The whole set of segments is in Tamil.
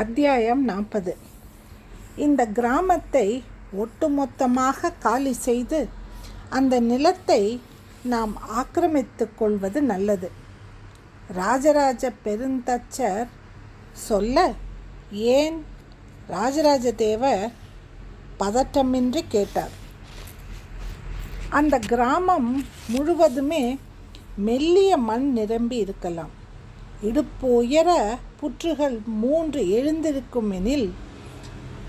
அத்தியாயம் நாற்பது. இந்த கிராமத்தை ஒட்டுமொத்தமாக காலி செய்து அந்த நிலத்தை நாம் ஆக்கிரமித்து கொள்வது நல்லது. ராஜராஜ பெருந்தச்சர் சொல்ல ஏன் ராஜராஜ தேவர் பதட்டமின்றி கேட்டார்? அந்த கிராமம் முழுவதுமே மெல்லிய மண் நிரம்பி இருக்கலாம். இடுப்பு உயர புற்றுகள் மூன்று எழுந்திருக்கும் எனில்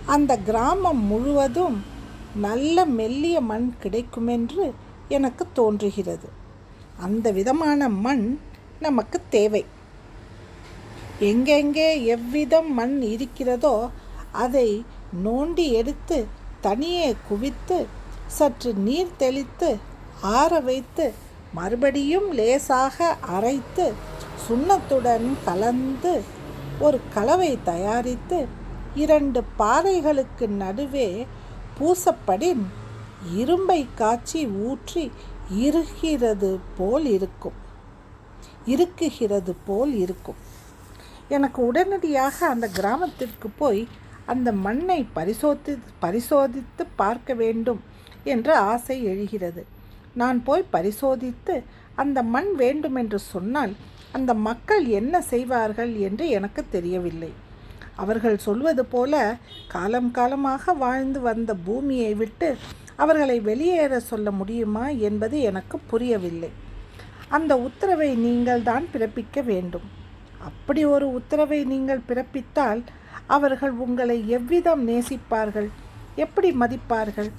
அந்த கிராமம் முழுவதும் நல்ல மெல்லிய மண் கிடைக்குமென்று எனக்கு தோன்றுகிறது. அந்த விதமான மண் நமக்கு தேவை. எங்கெங்கே எவ்விதம் மண் இருக்கிறதோ அதை நோண்டி எடுத்து தனியே குவித்து சற்று நீர் தெளித்து ஆற வைத்து மறுபடியும் லேசாக அரைத்து சுண்ணத்துடன் கலந்து ஒரு கலவை தயாரித்து இரண்டு பாறைகளுக்கு நடுவே பூசப்படின் இரும்பை காய்ச்சி ஊற்றி இருகிறது போல் இருக்கும். இருக்குகிறது போல் இருக்கும். எனக்கு உடனடியாக அந்த கிராமத்திற்கு போய் அந்த மண்ணை பரிசோதி பரிசோதித்து பார்க்க வேண்டும் என்ற ஆசை எழுகிறது. நான் போய் பரிசோதித்து அந்த மண் வேண்டுமென்று சொன்னால் அந்த மக்கள் என்ன செய்வார்கள் என்று எனக்கு தெரியவில்லை. அவர்கள் சொல்வது போல காலம் காலமாக வாழ்ந்து வந்த பூமியை விட்டு அவர்களை வெளியேற சொல்ல முடியுமா என்பது எனக்கு புரியவில்லை. அந்த உத்தரவை நீங்கள் தான் பிறப்பிக்க வேண்டும். அப்படி ஒரு உத்தரவை நீங்கள் பிறப்பித்தால் அவர்கள் உங்களை எவ்விதம் நேசிப்பார்கள்? எப்படி மதிப்பார்கள்?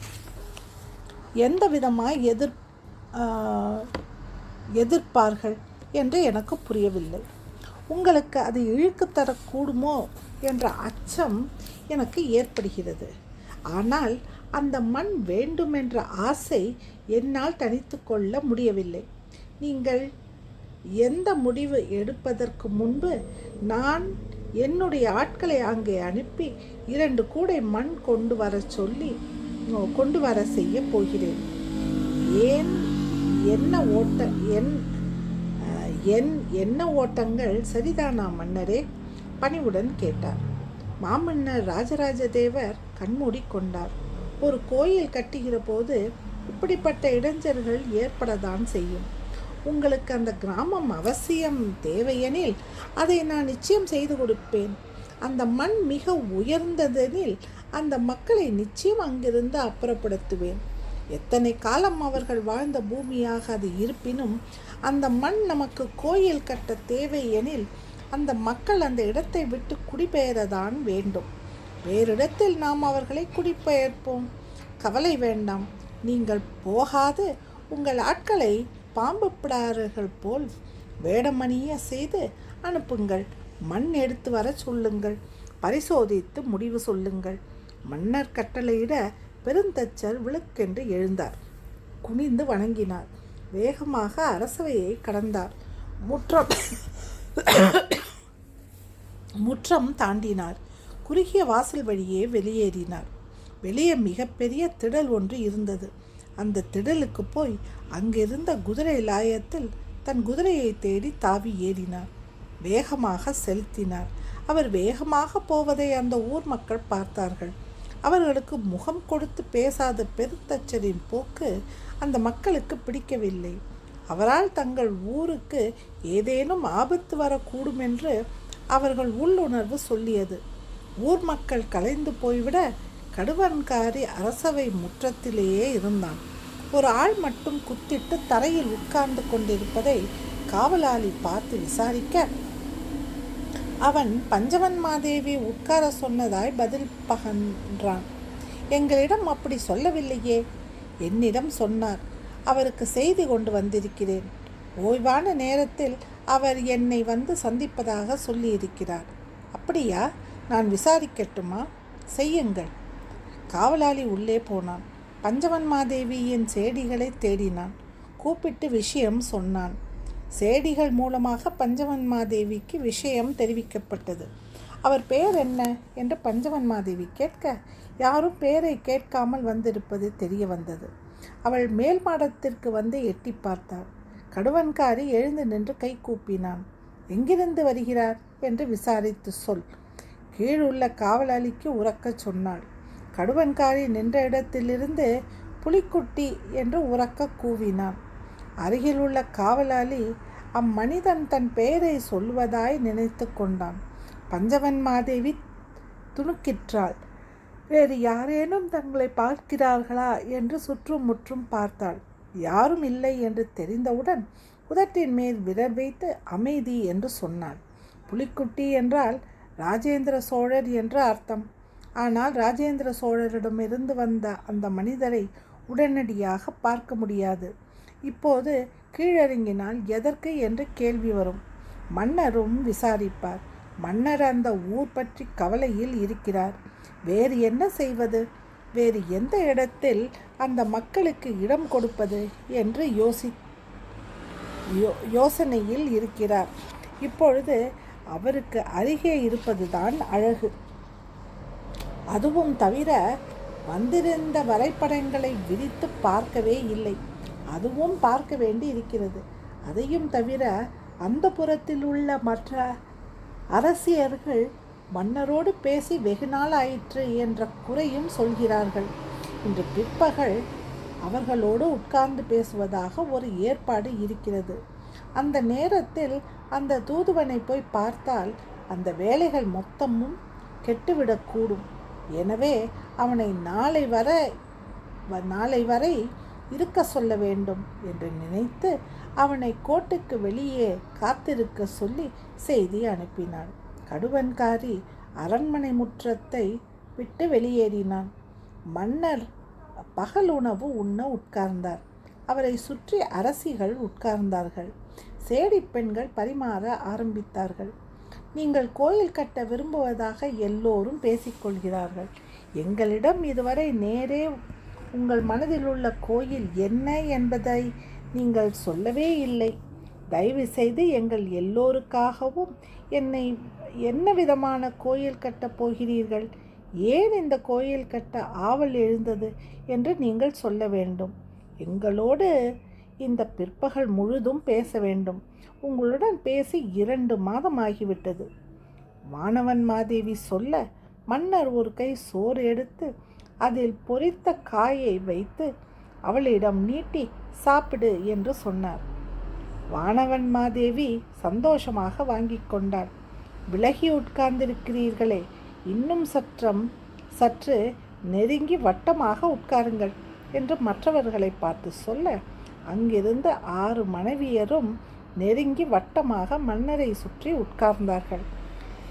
எந்த விதமாக எதிர் எதிர்ப்பார்கள்? என்று எனக்கு புரியவில்லை. உங்களுக்கு அது இழுக்கு தரக்கூடுமோ என்ற அச்சம் எனக்கு ஏற்படுகிறது. ஆனால் அந்த மண் வேண்டுமென்ற ஆசை என்னால் தனித்து கொள்ள முடியவில்லை. நீங்கள் எந்த முடிவு எடுப்பதற்கு முன்பு நான் என்னுடைய ஆட்களை அங்கே அனுப்பி இரண்டு கூடை மண் கொண்டு வர சொல்லி கொண்டு வர செய்ய போகிறேன். ஏன் என்ன ஓட்ட என் என் என்ன ஓட்டங்கள்? சரிதானா மன்னரே? பணிவுடன் கேட்டார். மாமன்னர் ராஜராஜ தேவர் கண்மூடி கொண்டார். ஒரு கோயில் கட்டுகிற போது இப்படிப்பட்ட இடைஞ்சல்கள் ஏற்படத்தான் செய்யும். உங்களுக்கு அந்த கிராமம் அவசியம் தேவையெனில் அதை நான் நிச்சயம் செய்து கொடுப்பேன். அந்த மண் மிக உயர்ந்ததெனில் அந்த மக்களை நிச்சயம் அங்கிருந்து அப்புறப்படுத்துவேன். எத்தனை காலம் அவர்கள் வாழ்ந்த பூமியாக அது இருப்பினும் அந்த மண் நமக்கு கோயில் கட்ட தேவை எனில் அந்த மக்கள் அந்த இடத்தை விட்டு குடிபெயரதான் வேண்டும். வேறிடத்தில் நாம் அவர்களை குடிபெயர்ப்போம். கவலை வேண்டாம். நீங்கள் போகாது. உங்கள் ஆட்களை பாம்பு பிடாரர்கள் போல் வேடமணிய செய்து அனுப்புங்கள். மண் எடுத்து வர சொல்லுங்கள். பரிசோதித்து முடிவு சொல்லுங்கள். மன்னர் கட்டளையிட பெருந்தச்சர் விழுக்கென்று எழுந்தார். குனிந்து வணங்கினார். வேகமாக அரசவையை கடந்தார். முற்றம் முற்றம் தாண்டினார். குறுகிய வாசல் வழியே வெளியேறினார். வெளியே மிகப்பெரிய திடல் ஒன்று இருந்தது. அந்த திடலுக்கு போய் அங்கிருந்த குதிரை லாயத்தில் தன் குதிரையை தேடி தாவி ஏறினார். வேகமாக செலுத்தினார். அவர் வேகமாக போவதை அந்த ஊர் மக்கள் பார்த்தார்கள். அவர்களுக்கு முகம் கொடுத்து பேசாத பெருத்தச்சரின் போக்கு அந்த மக்களுக்கு பிடிக்கவில்லை. அவரால் தங்கள் ஊருக்கு ஏதேனும் ஆபத்து வரக்கூடும் என்று அவர்கள் உள்ளுணர்வு சொல்லியது. ஊர் மக்கள் கலைந்து போய்விட கடுவன்காரி அரசவை முற்றத்திலேயே இருந்தான். ஒரு ஆள் மட்டும் குத்திட்டு தரையில் உட்கார்ந்து கொண்டிருப்பதை காவலாளி பார்த்து விசாரிக்க அவன் பஞ்சவன் மாதேவி உட்கார சொன்னதாய் பதில் பகன்றான். எங்களிடம் அப்படி சொல்லவில்லையே என்னிடம் சொன்னார். அவருக்கு செய்தி கொண்டு வந்திருக்கிறேன். ஓய்வான நேரத்தில் அவர் என்னை வந்து சந்திப்பதாக சொல்லியிருக்கிறார். அப்படியா? நான் விசாரிக்கட்டுமா? செய்யுங்கள். காவலாளி உள்ளே போனான். பஞ்சவன் மாதேவியின் செடிகளை தேடினான். கூப்பிட்டு விஷயம் சொன்னான். சேடிகள் மூலமாக பஞ்சவன்மாதேவிக்கு விஷயம் தெரிவிக்கப்பட்டது. அவர் பெயர் என்ன என்று பஞ்சவன்மாதேவி கேட்க யாரும் பெயரை கேட்காமல் வந்திருப்பது தெரிய வந்தது. அவள் மேல் மாடத்திற்கு வந்து எட்டி பார்த்தாள். கடுவன்காரி எழுந்து நின்று கை கூப்பினான். எங்கிருந்து வருகிறார்? என்று விசாரித்து சொல். கீழுள்ள காவலாளிக்கு உறக்க சொன்னாள். கடுவன்காரி நின்ற இடத்திலிருந்து புலிக்குட்டி என்று உறக்க கூவினான். அருகில் உள்ள காவலாளி அம்மனிதன் தன் பெயரை சொல்வதாய் நினைத்து கொண்டான். பஞ்சவன் மாதேவி துணுக்கிற்றாள். வேறு யாரேனும் தங்களை பார்க்கிறார்களா? என்று சுற்றும் முற்றும் பார்த்தாள். யாரும் இல்லை என்று தெரிந்தவுடன் உதட்டின் மேல் விரல் வைத்து அமைதி என்று சொன்னாள். புலிக்குட்டி என்றால் ராஜேந்திர சோழர் என்று அர்த்தம். ஆனால் ராஜேந்திர சோழரிடமிருந்து வந்த அந்த மனிதரை உடனடியாக பார்க்க முடியாது. இப்போது கீழறங்கினால் எதற்கு என்று கேள்வி வரும். மன்னரும் விசாரிப்பார். மன்னர் அந்த ஊர் பற்றி கவலையில் இருக்கிறார். வேறு என்ன செய்வது? வேறு எந்த இடத்தில் அந்த மக்களுக்கு இடம் கொடுப்பது என்று யோசி யோசனையில் இருக்கிறார். இப்பொழுது அவருக்கு அருகே இருப்பதுதான் அழகு. அதுவும் தவிர வந்திருந்த வரைபடங்களை விரித்து பார்க்கவே இல்லை. அதுவும் பார்க்க வேண்டி இருக்கிறது அதையும் தவிர அந்த புறத்தில் உள்ள மற்ற அரசியர்கள் மன்னரோடு பேசி வெகு நாள் ஆயிற்று என்ற குறையும் சொல்கிறார்கள். இன்று பிற்பகல் அவர்களோடு உட்கார்ந்து பேசுவதாக ஒரு ஏற்பாடு இருக்கிறது. அந்த நேரத்தில் அந்த தூதுவனை போய் பார்த்தால் அந்த வேலைகள் மொத்தமும் கெட்டுவிடக்கூடும். எனவே அவனை நாளை வர நாளை வரை இருக்க சொல்ல வேண்டும் என்று நினைத்து அவனை கோட்டுக்கு வெளியே காத்திருக்க சொல்லி செய்தி அனுப்பினாள் கடுவன்காரி அரண்மனை முற்றத்தை விட்டு வெளியேறினான். மன்னர் பகல் உணவு உண்ண உட்கார்ந்தார். அவரை சுற்றி அரசிகள் உட்கார்ந்தார்கள். சேடி பெண்கள் பரிமாற ஆரம்பித்தார்கள். நீங்கள் கோயில் கட்ட விரும்புவதாக எல்லோரும் பேசிக்கொள்கிறார்கள் எங்களிடம் இதுவரை நேரே உங்கள் மனதில் உள்ள கோயில் என்ன என்பதை நீங்கள் சொல்லவே இல்லை. தயவு செய்து எங்கள் எல்லோருக்காகவும் என்னை என்ன விதமான கோயில் கட்டப் போகிறீர்கள்? ஏன் இந்த கோயில் கட்ட ஆவல் எழுந்தது என்று நீங்கள் சொல்ல வேண்டும். எங்களோடு இந்த பிற்பகல் முழுதும் பேச வேண்டும். உங்களுடன் பேசி இரண்டு மாதம் ஆகிவிட்டது. வானவன் மாதேவி சொல்ல மன்னர் ஒரு கை சோறு எடுத்து அதில் பொரித்த காயை வைத்து அவளிடம் நீட்டி சாப்பிடு என்று சொன்னார். வானவன் மாதேவி சந்தோஷமாக வாங்கி கொண்டாள். விலகி உட்கார்ந்திருக்கிறீர்களே இன்னும் சற்றம் சற்று நெருங்கி வட்டமாக உட்காருங்கள் என்று மற்றவர்களை பார்த்து சொல்ல அங்கிருந்த ஆறு மனைவியரும் நெருங்கி வட்டமாக மன்னரை சுற்றி உட்கார்ந்தார்கள்.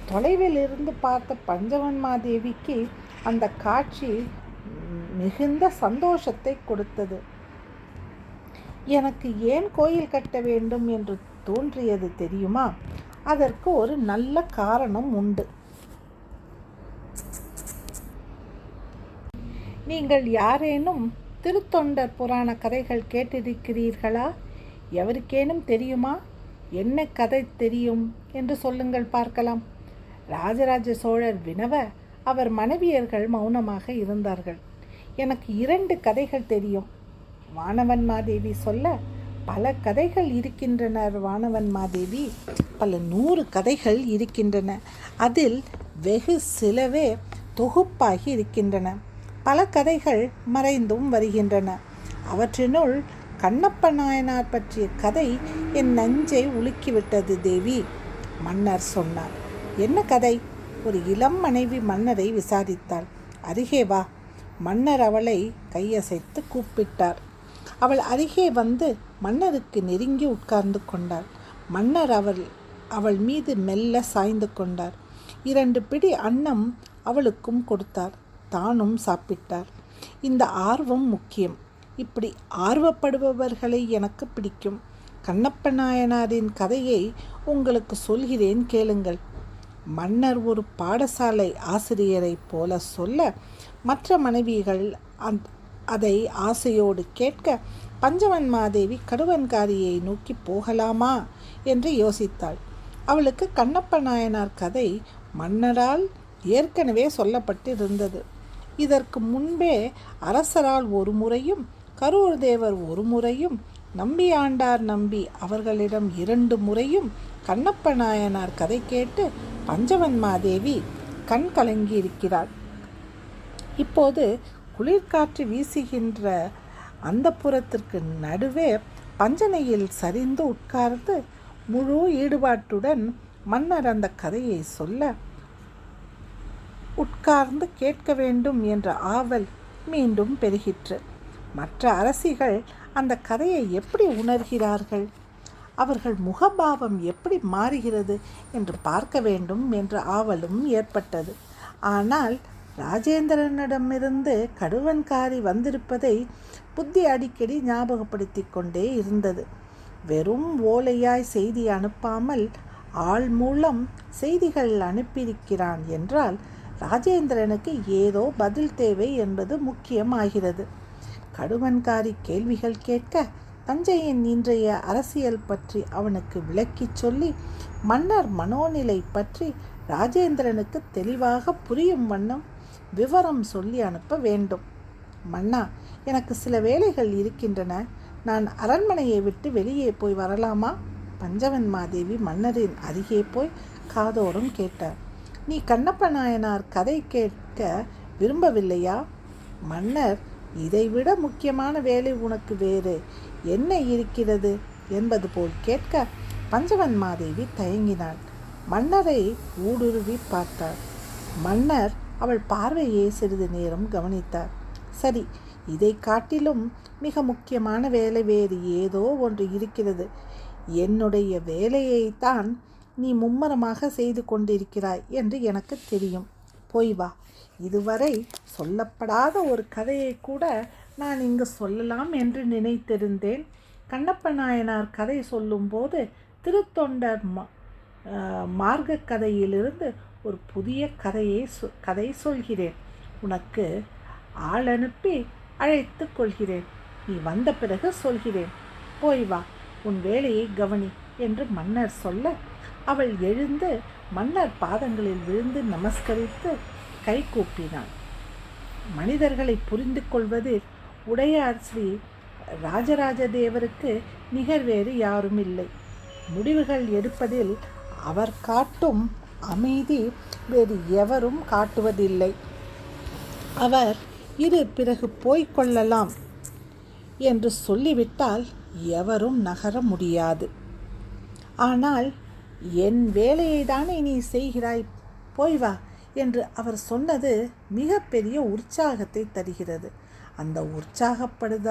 தொலைவில் இருந்து பார்த்த பஞ்சவன்மாதேவிக்கு அந்த காட்சி மிகுந்த சந்தோஷத்தை கொடுத்தது. எனக்கு ஏன் கோயில் கட்ட வேண்டும் என்று தோன்றியது தெரியுமா? அதற்கு ஒரு நல்ல காரணம் உண்டு. நீங்கள் யாரேனும் திருத்தொண்டர் புராண கதைகள் கேட்டிருக்கிறீர்களா? எவருக்கேனும் தெரியுமா? என்ன கதை தெரியும் என்று சொல்லுங்கள் பார்க்கலாம். ராஜராஜ சோழர் வினவ அவர் மனைவியர்கள் மௌனமாக இருந்தார்கள். எனக்கு இரண்டு கதைகள் தெரியும். வானவன் மாதேவி சொல்ல பல கதைகள் இருக்கின்றனர் வானவன் மாதேவி. பல நூறு கதைகள் இருக்கின்றன. அதில் வெகு சிலவே தொகுப்பாகி இருக்கின்றன. பல கதைகள் மறைந்தும் வருகின்றன. அவற்றினுள் கண்ணப்ப நாயனார் பற்றிய கதை என் நஞ்சை உலுக்கிவிட்டது தேவி. மன்னர் சொன்னார் என்ன கதை? ஒரு இளம் மனைவி மன்னரை விசாரித்தாள் அருகே வா மன்னர் அவளை கையசைத்து கூப்பிட்டார். அவள் அருகே வந்து மன்னருக்கு நெருங்கி உட்கார்ந்து கொண்டாள். மன்னர் அவள் அவள் மீது மெல்ல சாய்ந்து கொண்டார். இரண்டு பிடி அன்னம் அவளுக்கும் கொடுத்தார். தானும் சாப்பிட்டார். இந்த ஆர்வம் முக்கியம். இப்படி ஆர்வப்படுபவர்களை எனக்கு பிடிக்கும். கண்ணப்ப நாயனாரின் கதையை உங்களுக்கு சொல்கிறேன் கேளுங்கள். மன்னர் ஒரு பாடசாலை ஆசிரியரைப் போல சொல்ல மற்ற மனைவிகள் அந் அதை ஆசையோடு கேட்க பஞ்சவன் மாதேவி கடுவன்காரியை நோக்கி போகலாமா? என்று யோசித்தாள். அவளுக்கு கண்ணப்ப நாயனார் கதை மன்னரால் ஏற்கனவே சொல்லப்பட்டிருந்தது. இதற்கு முன்பே அரசரால் ஒரு முறையும் கரூர் தேவர் ஒரு முறையும் நம்பி ஆண்டார் நம்பி அவர்களிடம் இரண்டு முறையும் கண்ணப்ப நாயனார் கதை கேட்டு பஞ்சவன்மாதேவி கண் கலங்கி இருக்கிறாள் இப்போது குளிர்காற்று வீசுகின்ற அந்த புறத்திற்கு நடுவே பஞ்சனையில் சரிந்து உட்கார்ந்து முழு ஈடுபாட்டுடன் மன்னர் அந்த கதையை சொல்ல உட்கார்ந்து கேட்க வேண்டும் என்ற ஆவல் மீண்டும் பெருகிற்று. மற்ற அரசிகள் அந்த கதையை எப்படி உணர்கிறார்கள்? அவர்கள் முகபாவம் எப்படி மாறுகிறது என்று பார்க்க வேண்டும் என்ற ஆவலும் ஏற்பட்டது. ஆனால் ராஜேந்திரனிடமிருந்து கடுவன்காரி வந்திருப்பதை புத்தி அடிக்கடி ஞாபகப்படுத்தி கொண்டே இருந்தது. வெறும் ஓலையாய் செய்தி அனுப்பாமல் ஆள் மூலம் செய்திகள் அனுப்பியிருக்கிறான் என்றால் ராஜேந்திரனுக்கு ஏதோ பதில் தேவை என்பது முக்கியமாகிறது. கடுவன்காரி கேள்விகள் கேட்க தஞ்சையின் இன்றைய அரசியல் பற்றி அவனுக்கு விளக்கிச் சொல்லி மன்னர் மனோநிலை பற்றி ராஜேந்திரனுக்கு தெளிவாக புரியும் வண்ணம் விவரம் சொல்லி அனுப்ப வேண்டும். மன்னா எனக்கு சில வேலைகள் இருக்கின்றன. நான் அரண்மனையை விட்டு வெளியே போய் வரலாமா? பஞ்சவன் மாதேவி மன்னரின் அருகே போய் காதோறும் கேட்டார். நீ கண்ணப்ப நாயனார் கதை கேட்க விரும்பவில்லையா? மன்னர் இதைவிட முக்கியமான வேலை உனக்கு வேறு. என்ன இருக்கிறது என்பது போல் கேட்க பஞ்சவன் மாதேவி தயங்கினாள். மன்னரை ஊடுருவி பார்த்தார் மன்னர் அவள் பார்வையை சிறிது நேரம் கவனித்தார். சரி இதை காட்டிலும் மிக முக்கியமான வேலை வேறு ஏதோ ஒன்று இருக்கிறது. என்னுடைய வேலையைத்தான் நீ மும்மரமாக செய்து கொண்டிருக்கிறாய் என்று எனக்கு தெரியும். போய் வா. இதுவரை சொல்லப்படாத ஒரு கதையை கூட நான் இங்கு சொல்லலாம் என்று நினைத்திருந்தேன். கண்ணப்ப நாயனார் கதை சொல்லும்போது திருத்தொண்டர் மார்க்க கதையிலிருந்து ஒரு புதிய கதையை சொ கதை சொல்கிறேன். உனக்கு ஆள் அனுப்பி அழைத்து கொள்கிறேன். நீ வந்த பிறகு சொல்கிறேன். போய் வா உன் வேலையை கவனி என்று மன்னர் சொல்ல அவள் எழுந்து மன்னர் பாதங்களில் விழுந்து நமஸ்கரித்து கை கூப்பினாள். மனிதர்களை புரிந்து கொள்வதில் உடையார் ஸ்ரீ ராஜராஜ தேவருக்கு நிகர் வேறு யாரும் இல்லை முடிவுகள் எடுப்பதில் அவர் காட்டும் அமைதி வேறு எவரும் காட்டுவதில்லை. அவர் இரு பிறகு போய்கொள்ளலாம் என்று சொல்லிவிட்டால் எவரும் நகர முடியாது. ஆனால் என் வேலையை தானே நீ செய்கிறாய் போய் வா என்று அவர் சொன்னது மிகப்பெரிய உற்சாகத்தை தருகிறது. அந்த உற்சாகப்படுத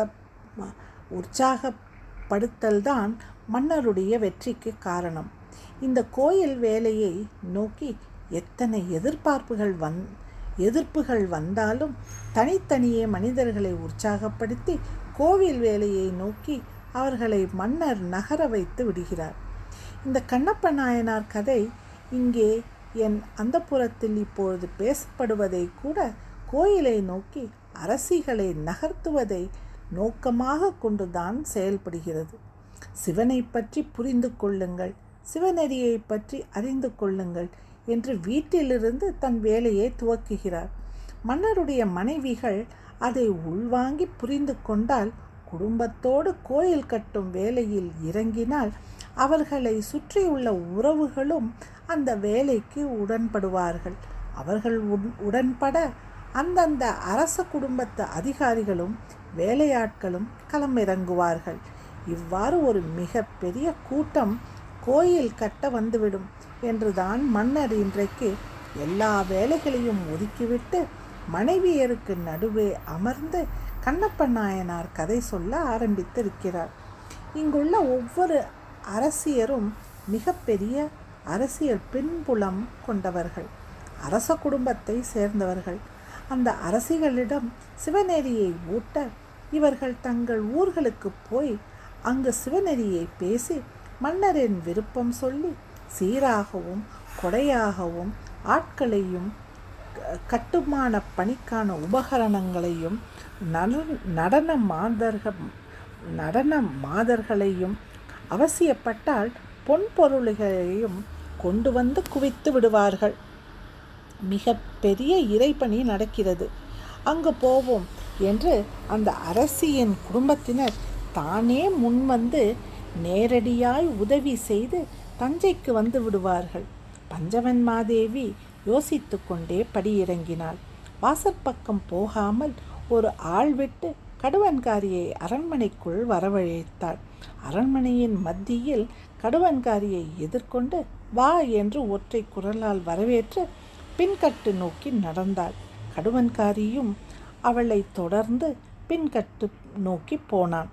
உற்சாகப்படுத்தல் தான் மன்னருடைய வெற்றிக்கு காரணம். இந்த கோயில் வேலையை நோக்கி எத்தனை எதிர்பார்ப்புகள் வந் எதிர்ப்புகள் வந்தாலும் தனித்தனியே மனிதர்களை உற்சாகப்படுத்தி கோவில் வேலையை நோக்கி அவர்களை மன்னர் நகர வைத்து விடுகிறார். இந்த கண்ணப்ப நாயனார் கதை இங்கே என் அந்த புறத்தில் இப்பொழுது பேசப்படுவதை கூட கோயிலை நோக்கி அரசிகளை நகர்த்துவதை நோக்கமாக கொண்டுதான் செயல்படுகிறது. சிவனை பற்றி புரிந்து கொள்ளுங்கள் சிவநெறியை பற்றி அறிந்து கொள்ளுங்கள் என்று வீட்டிலிருந்து தன் வேலையை துவக்குகிறார். மன்னருடைய மனைவிகள் அதை உள்வாங்கி புரிந்து கொண்டால் குடும்பத்தோடு கோயில் கட்டும் வேலையில் இறங்கினால் அவர்களை சுற்றியுள்ள உறவுகளும் அந்த வேலைக்கு உடன்படுவார்கள். அவர்கள் உடன்பட அந்தந்த அரச குடும்பத்து அதிகாரிகளும் வேலையாட்களும் களமிறங்குவார்கள். இவ்வாறு ஒரு மிக பெரிய கூட்டம் கோயில் கட்ட வந்துவிடும் என்றுதான் மன்னர் இன்றைக்கு எல்லா வேலைகளையும் ஒதுக்கிவிட்டு மனைவியருக்கு நடுவே அமர்ந்து கண்ணப்ப நாயனார் கதை சொல்ல ஆரம்பித்திருக்கிறார். இங்குள்ள ஒவ்வொரு அரசியரும் மிகப்பெரிய அரசியல் பின்புலம் கொண்டவர்கள். அரச குடும்பத்தை சேர்ந்தவர்கள். அந்த அரசிகளிடம் சிவநெறியை ஊட்ட இவர்கள் தங்கள் ஊர்களுக்கு போய் அங்கு சிவநெறியை பேசி மன்னரின் விருப்பம் சொல்லி சீராகவும் கொடையாகவும் ஆட்களையும் கட்டுமான பணிக்கான உபகரணங்களையும் நடன மாதர்கள் நடன மாதர்களையும் அவசியப்பட்டால் பொன் பொருள்களையும் கொண்டு வந்து குவித்து விடுவார்கள். மிக பெரிய இறைப்பணி நடக்கிறது. அங்கு போவோம் என்று அந்த அரசியின் குடும்பத்தினர் தானே முன்வந்து நேரடியாய் உதவி செய்து தஞ்சைக்கு வந்து விடுவார்கள். பஞ்சவன் மாதேவி யோசித்து கொண்டே படியிறங்கினாள். வாசற்பக்கம் போகாமல் ஒரு ஆள் விட்டு கடுவன்காரியை அரண்மனைக்குள் வரவழைத்தாள். அரண்மனையின் மத்தியில் கடுவன்காரியை எதிர்கொண்டு வா என்று ஒற்றை குரலால் வரவேற்று பின்கட்டு நோக்கி நடந்தாள். கடுவன்காரியும் அவளை தொடர்ந்து பின்கட்டு நோக்கி போனான்.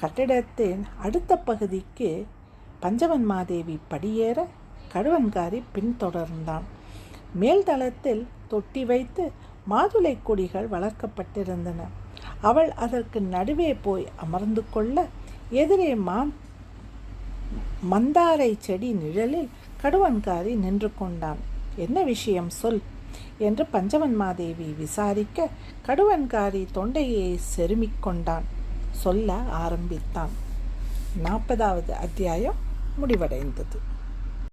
கட்டிடத்தின் அடுத்த பகுதிக்கு பஞ்சவன் மாதேவி படியேற கடுவன்காரி பின்தொடர்ந்தான். மேல்தளத்தில் தொட்டி வைத்து மாதுளை கொடிகள் வளர்க்கப்பட்டிருந்தன. அவள் அதற்கு நடுவே போய் அமர்ந்து கொள்ள எதிரே மா மந்தாரை செடி நிழலில் கடுவன்காரி நின்று கொண்டான். என்ன விஷயம் சொல் என்று பஞ்சவன் மாதேவி விசாரிக்க கடுவன்காரி தொண்டையை செருமிக் கொண்டான். சொல்ல ஆரம்பித்தான். நாற்பதாவது அத்தியாயம் முடிவடைந்தது.